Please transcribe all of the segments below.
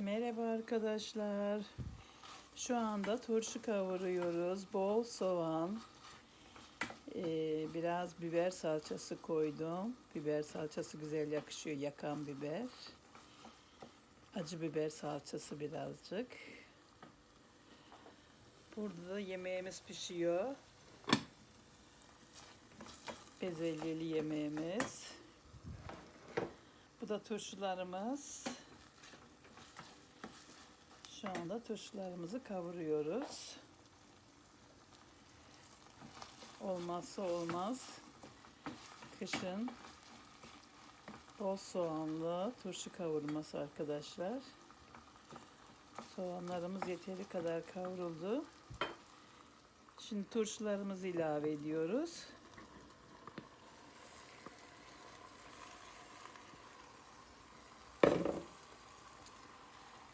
Merhaba arkadaşlar. Şu anda turşu kavuruyoruz. Bol soğan, ee, biraz biber salçası koydum. Biber salçası güzel yakışıyor. Yakan biber. Acı biber salçası birazcık. Burada da yemeğimiz pişiyor. Bezelyeli yemeğimiz. Bu da turşularımız. Şu anda turşularımızı kavuruyoruz. Olmazsa olmaz. Kışın bol soğanlı turşu kavurması arkadaşlar. Soğanlarımız yeteri kadar kavruldu. Şimdi turşularımızı ilave ediyoruz.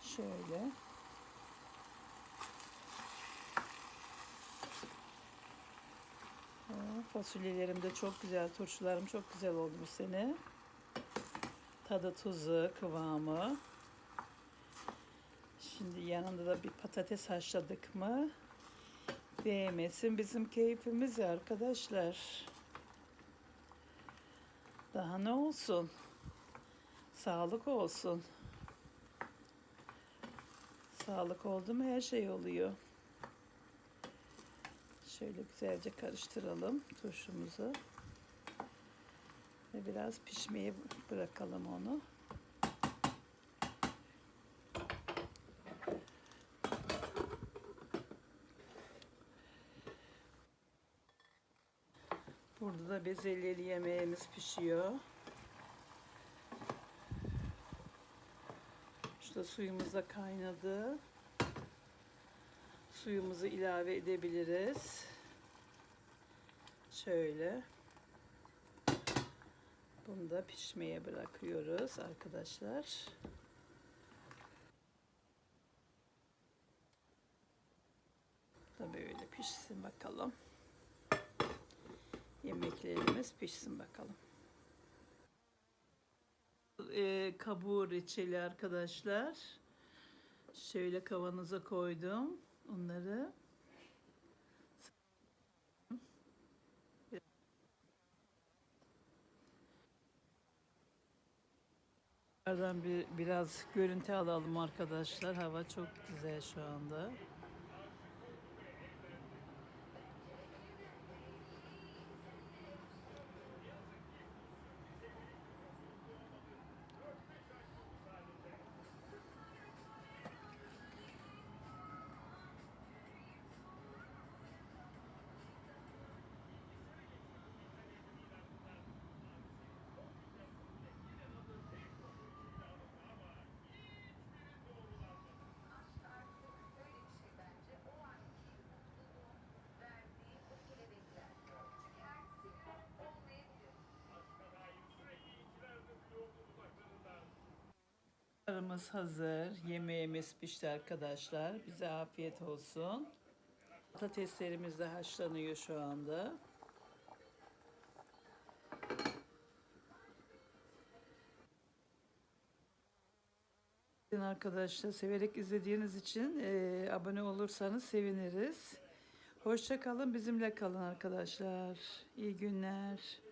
Şöyle. Fasulyelerim de çok güzel, turşularım çok güzel oldu bu sene. Tadı, tuzu, kıvamı. Şimdi yanında da bir patates haşladık mı? Değmesin bizim keyfimiz arkadaşlar. Daha ne olsun? Sağlık olsun. Sağlık oldu mu her şey oluyor. Şöyle güzelce karıştıralım turşumuzu. Ve biraz pişmeye bırakalım onu. Burada da bezelyeli yemeğimiz pişiyor. İşte suyumuz da kaynadı. Suyumuzu ilave edebiliriz. Şöyle. Bunu da pişmeye bırakıyoruz arkadaşlar. Da böyle pişsin bakalım. Yemeklerimiz pişsin bakalım. Ee, kabuğu reçeli arkadaşlar. Şöyle kavanoza koydum onları. Buradan bir biraz görüntü alalım arkadaşlar. Hava çok güzel şu anda. Arımız hazır. Yemeğimiz pişti arkadaşlar. Bize afiyet olsun. Patateslerimiz de haşlanıyor şu anda. Arkadaşlar severek izlediğiniz için e, abone olursanız seviniriz. Hoşça kalın, bizimle kalın arkadaşlar. İyi günler.